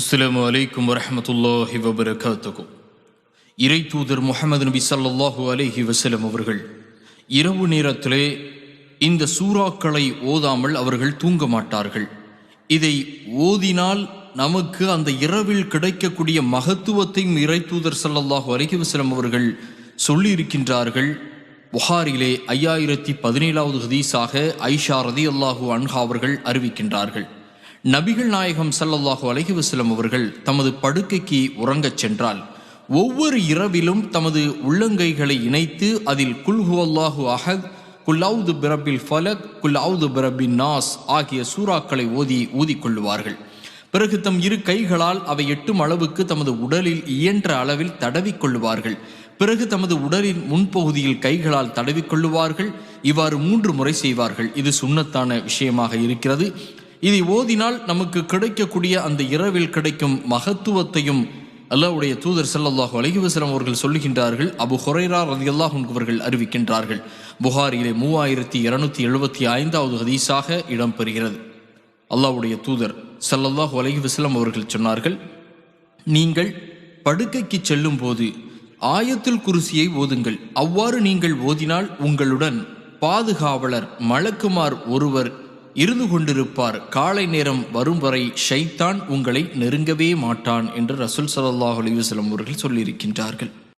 அஸ்லாம் வலைக்கம் வரமத்துல்லாஹி வபரகாத்துக்கும் இறை தூதர் முகமது நபி ஸல்லல்லாஹு அலைஹி வசலம் அவர்கள் இரவு நேரத்திலே இந்த சூறாக்களை ஓதாமல் அவர்கள் தூங்க மாட்டார்கள். இதை ஓதினால் நமக்கு அந்த இரவில் கிடைக்கக்கூடிய மகத்துவத்தையும் இறை தூதர் ஸல்லல்லாஹு அலைஹி வசலம் அவர்கள் சொல்லியிருக்கின்றார்கள். புகாரிலே ஐயாயிரத்தி பதினேழாவது ஹதீஸாக ஐஷா ரதி அல்லாஹூ அன்ஹா அவர்கள் அறிவிக்கின்றார்கள். நபிகள் நாயகம் சல்லல்லாஹு அலஹிவசலம் அவர்கள் தமது படுக்கைக்கு உறங்கச் சென்றால் ஒவ்வொரு இரவிலும் தமது உள்ளங்கைகளை இணைத்து அதில் குல்ஹு அல்லாஹு அஹத் குல்லாவுது பிரபில் ஃபலக் குல்லாவுது பிரபின் நாஸ் ஆகிய சூறாக்களை ஓதி ஊதிக்கொள்ளுவார்கள் பிறகு தம் இரு கைகளால் அவை எட்டும் அளவுக்கு தமது உடலில் இயன்ற அளவில் தடவிக்கொள்ளுவார்கள் பிறகு தமது உடலின் முன்பகுதியில் கைகளால் தடவிக்கொள்ளுவார்கள் இவ்வாறு மூன்று முறை செய்வார்கள். இது சுண்ணத்தான விஷயமாக இருக்கிறது. இதை ஓதினால் நமக்கு கிடைக்கக்கூடிய அந்த இரவில் கிடைக்கும் மகத்துவத்தையும் அல்லாஹ்வுடைய தூதர் செல்லல்லாஹு அலைஹி அவர்கள் சொல்லுகின்றார்கள். அபு ஹொரைரா ரதி அன்ஹு அவர்கள் அறிவிக்கின்றார்கள். புகாரிலே மூவாயிரத்தி இருநூத்தி எழுபத்தி ஐந்தாவது ஹதீஸாக இடம்பெறுகிறது. அல்லாவுடைய தூதர் செல்லல்லாஹு அலைஹி அவர்கள் சொன்னார்கள் நீங்கள் படுக்கைக்கு செல்லும் போது ஆயத்தில் குருசியை ஓதுங்கள். அவ்வாறு நீங்கள் ஓதினால் உங்களுடன் பாதுகாவலர் மலக்குமார் ஒருவர் இருந்து கொண்டிருப்பார். காலை நேரம் வரும் வரை ஷைத்தான் உங்களை நெருங்கவே மாட்டான் என்று ரசூல் சல்லாஹ் அலிவசலம் அவர்கள் சொல்லியிருக்கின்றார்கள்.